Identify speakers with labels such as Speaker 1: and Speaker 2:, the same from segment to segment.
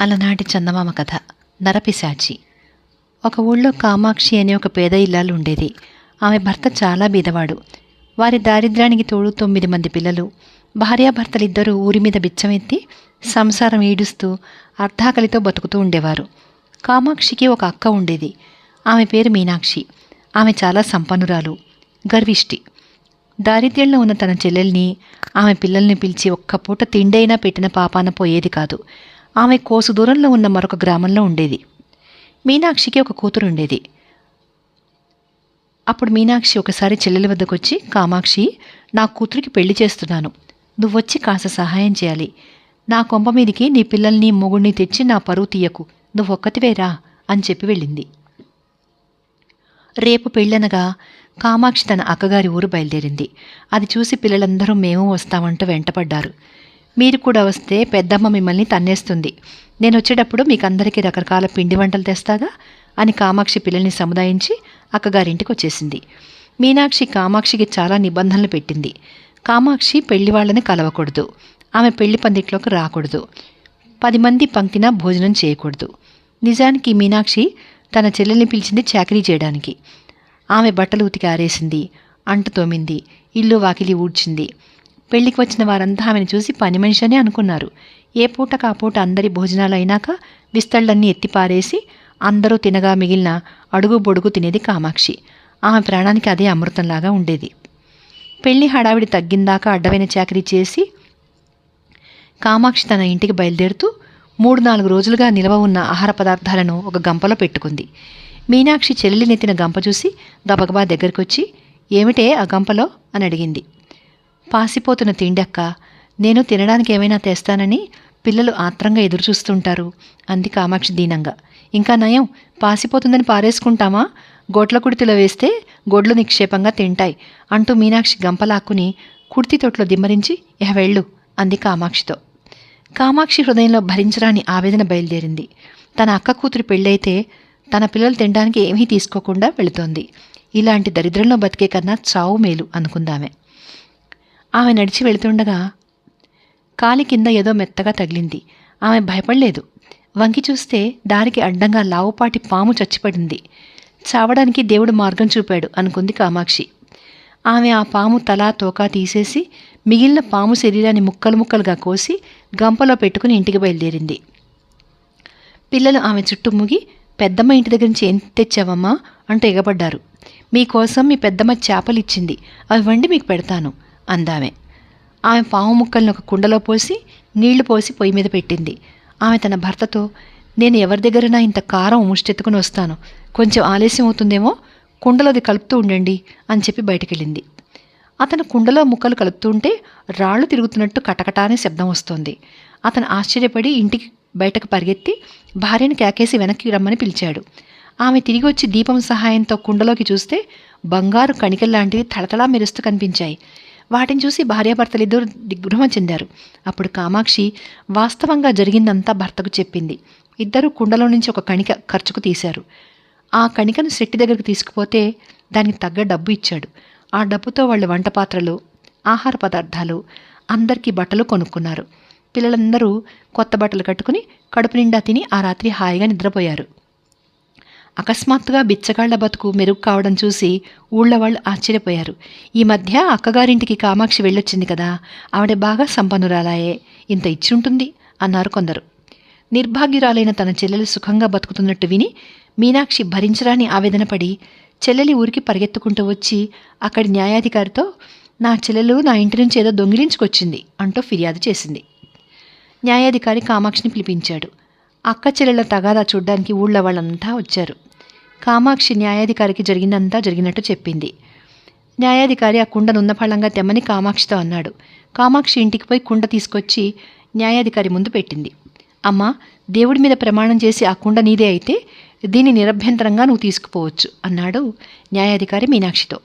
Speaker 1: అలనాటి చందమామ కథ. నరపిశాచి. ఒక ఊళ్ళో కామాక్షి అనే ఒక పేద ఇల్లాలు ఉండేది. ఆమె భర్త చాలా బీదవాడు. వారి దారిద్ర్యానికి తోడు తొమ్మిది మంది పిల్లలు. భార్యాభర్తలిద్దరూ ఊరి మీద బిచ్చమెత్తి సంసారం ఈడుస్తూ అర్ధాకలితో బతుకుతూ ఉండేవారు. కామాక్షికి ఒక అక్క ఉండేది. ఆమె పేరు మీనాక్షి. ఆమె చాలా సంపన్నురాలు. గర్విష్టి. దారిద్ర్యంలో ఉన్న తన చెల్లెల్ని ఆమె పిల్లల్ని పిలిచి ఒక్క పూట తిండైనా పెట్టిన పాపాన పోయేది కాదు. ఆమె కోసు దూరంలో ఉన్న మరొక గ్రామంలో ఉండేది. మీనాక్షికి ఒక కూతురు ఉండేది. అప్పుడు మీనాక్షి ఒకసారి చెల్లెల వద్దకు వచ్చి కామాక్షి నా కూతురికి పెళ్ళి చేస్తున్నాను. నువ్వొచ్చి కాస్త సహాయం చేయాలి. నా కొంప మీదికి నీ పిల్లల్ని మొగుడిని తెచ్చి నా పరువు తీయకు. నువ్వొక్కతివేరా అని చెప్పి వెళ్ళింది. రేపు పెళ్ళనగా కామాక్షి తన అక్కగారి ఊరు బయలుదేరింది. అది చూసి పిల్లలందరూ మేము వస్తామంటూ వెంటపడ్డారు. మీరు కూడా వస్తే పెద్దమ్మ మిమ్మల్ని తన్నేస్తుంది. నేను వచ్చేటప్పుడు మీకు అందరికీ రకరకాల పిండి వంటలు తెస్తాగా అని కామాక్షి పిల్లల్ని సముదాయించి అక్కగారింటికి వచ్చేసింది. మీనాక్షి కామాక్షికి చాలా నిబంధనలు పెట్టింది. కామాక్షి పెళ్ళి వాళ్ళని కలవకూడదు. ఆమె పెళ్ళి పందిట్లోకి రాకూడదు. పది మంది పంక్తిన భోజనం చేయకూడదు. నిజానికి మీనాక్షి తన చెల్లెల్ని పిలిచింది చాకరీ చేయడానికి. ఆమె బట్టలు ఉతికి ఆరేసింది. అంట తోమింది. ఇల్లు వాకిలి ఊడ్చింది. పెళ్ళికి వచ్చిన వారంతా ఆమెను చూసి పని మనిషి అని అనుకున్నారు. ఏ పూట కాపూట అందరి భోజనాలు అయినాక విస్తళ్ళన్నీ ఎత్తిపారేసి అందరూ తినగా మిగిలిన అడుగు బొడుగు తినేది కామాక్షి. ఆమె ప్రాణానికి అదే అమృతంలాగా ఉండేది. పెళ్ళి హడావిడి తగ్గిందాకా అడ్డమైన చాకరీ చేసి కామాక్షి తన ఇంటికి బయలుదేరుతూ మూడు నాలుగు రోజులుగా నిలవ ఉన్న ఆహార పదార్థాలను ఒక గంపలో పెట్టుకుంది. మీనాక్షి చెల్లి నెత్తిన గంప చూసి గబగబా దగ్గరికి వచ్చి ఏమిటే ఆ గంపలో? అని అడిగింది. పాసిపోతున్న తిండక్క నేను తినడానికి ఏమైనా తెస్తానని పిల్లలు ఆత్రంగా ఎదురుచూస్తుంటారు అంది కామాక్షి దీనంగా. ఇంకా నయం పాసిపోతుందని పారేసుకుంటామా? గొడ్ల కుడితిలో వేస్తే గొడ్లు నిక్షేపంగా తింటాయి అంటూ మీనాక్షి గంపలాక్కుని కుర్తి తొట్లో దిమ్మరించి ఇహ వెళ్ళు అంది కామాక్షితో. కామాక్షి హృదయంలో భరించరాని ఆవేదన బయలుదేరింది. తన అక్క కూతురు పెళ్ళైతే తన పిల్లలు తినడానికి ఏమీ తీసుకోకుండా వెళుతోంది. ఇలాంటి దరిద్రంలో బతికే కన్నా చావు మేలు అనుకుందామే. ఆమె నడిచి వెళుతుండగా కాలి కింద ఏదో మెత్తగా తగిలింది. ఆమె భయపడలేదు. వంకి చూస్తే దారికి అడ్డంగా లావుపాటి పాము చచ్చిపడింది. చావడానికి దేవుడు మార్గం చూపాడు అనుకుంది కామాక్షి. ఆమె ఆ పాము తల తోకా తీసేసి మిగిలిన పాము శరీరాన్ని ముక్కలు ముక్కలుగా కోసి గంపలో పెట్టుకుని ఇంటికి బయలుదేరింది. పిల్లలు ఆమె చుట్టూ ముగి పెద్దమ్మ ఇంటి దగ్గర నుంచి ఏం తెచ్చావమ్మా? అంటూ ఎగబడ్డారు. మీకోసం మీ పెద్దమ్మ చేపలు ఇచ్చింది అవి వండి మీకు పెడతాను. అందామె. ఆమె పాము ముక్కల్ని ఒక కుండలో పోసి నీళ్ళు పోసి పొయ్యి మీద పెట్టింది. ఆమె తన భర్తతో నేను ఎవరి దగ్గరైనా ఇంత కారం ముష్టెత్తుకుని వస్తాను? కొంచెం ఆలస్యం అవుతుందేమో? కుండలోది కలుపుతూ ఉండండి అని చెప్పి బయటకెళ్ళింది. అతను కుండలో ముక్కలు కలుపుతుంటే రాళ్ళు తిరుగుతున్నట్టు కటకటానే శబ్దం వస్తోంది. అతను ఆశ్చర్యపడి ఇంటికి బయటకు పరిగెత్తి భార్యను కేకేసి వెనక్కి రమ్మని పిలిచాడు. ఆమె తిరిగి వచ్చి దీపం సహాయంతో కుండలోకి చూస్తే బంగారు కణికల్లాంటివి తళతళా మెరుస్తూ కనిపించాయి. వాటిని చూసి భార్యాభర్తలిద్దరూ దిగ్భ్రమ చెందారు. అప్పుడు కామాక్షి వాస్తవంగా జరిగిందంతా భర్తకు చెప్పింది. ఇద్దరు కుండలో నుంచి ఒక కణిక ఖర్చుకు తీశారు. ఆ కణికను శెట్టి దగ్గరికి తీసుకుపోతే దానికి తగ్గ డబ్బు ఇచ్చాడు. ఆ డబ్బుతో వాళ్ళు వంట పాత్రలు ఆహార పదార్థాలు అందరికీ బట్టలు కొనుక్కున్నారు. పిల్లలందరూ కొత్త బట్టలు కట్టుకుని కడుపు నిండా తిని ఆ రాత్రి హాయిగా నిద్రపోయారు. అకస్మాత్తుగా బిచ్చగాళ్ళ బతుకు మెరుగు కావడం చూసి ఊళ్ళో వాళ్ళు ఆశ్చర్యపోయారు. ఈ మధ్య అక్కగారింటికి కామాక్షి వెళ్ళొచ్చింది కదా ఆవిడ బాగా సంపన్నురాలాయే ఇంత ఇచ్చి ఉంటుంది అన్నారు కొందరు. నిర్భాగ్యురాలైన తన చెల్లెలు సుఖంగా బతుకుతున్నట్టు విని మీనాక్షి భరించరాని ఆవేదనపడి చెల్లెలి ఊరికి పరిగెత్తుకుంటూ వచ్చి అక్కడి న్యాయాధికారితో నా చెల్లెలు నా ఇంటి నుంచి ఏదో దొంగిలించుకొచ్చింది అంటూ ఫిర్యాదు చేసింది. న్యాయాధికారి కామాక్షిని పిలిపించాడు. అక్క చెల్లెల తగాదా చూడ్డానికి ఊళ్ళో వాళ్ళంతా వచ్చారు. కామాక్షి న్యాయాధికారికి జరిగినంతా జరిగినట్టు చెప్పింది. న్యాయాధికారి ఆ కుండనున్న ఫలంగా తెమ్మని కామాక్షితో అన్నాడు. కామాక్షి ఇంటికి పోయి కుండ తీసుకొచ్చి న్యాయాధికారి ముందు పెట్టింది. అమ్మ దేవుడి మీద ప్రమాణం చేసి ఆ కుండ నీదే అయితే దీన్ని నిరభ్యంతరంగా నువ్వు తీసుకుపోవచ్చు అన్నాడు న్యాయాధికారి మీనాక్షితో.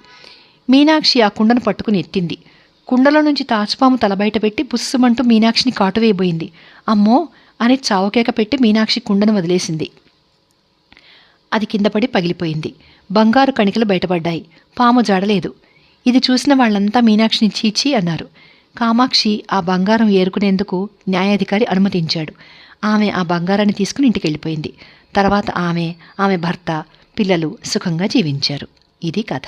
Speaker 1: మీనాక్షి ఆ కుండను పట్టుకుని ఎత్తింది. కుండలో నుంచి తాచుపాము తల బయట పెట్టి పుస్సుమంటూ మీనాక్షిని కాటువేయబోయింది. అమ్మో అని చావుకేక పెట్టి మీనాక్షి కుండను వదిలేసింది. అది కిందపడి పగిలిపోయింది. బంగారు కణికలు బయటపడ్డాయి. పాము జాడలేదు. ఇది చూసిన వాళ్ళంతా మీనాక్షిని చీచి అన్నారు. కామాక్షి ఆ బంగారం ఏరుకునేందుకు న్యాయాధికారి అనుమతించాడు. ఆమె ఆ బంగారాన్ని తీసుకుని ఇంటికి వెళ్ళిపోయింది తర్వాత ఆమె ఆమె భర్త పిల్లలు సుఖంగా జీవించారు. ఇది కథ.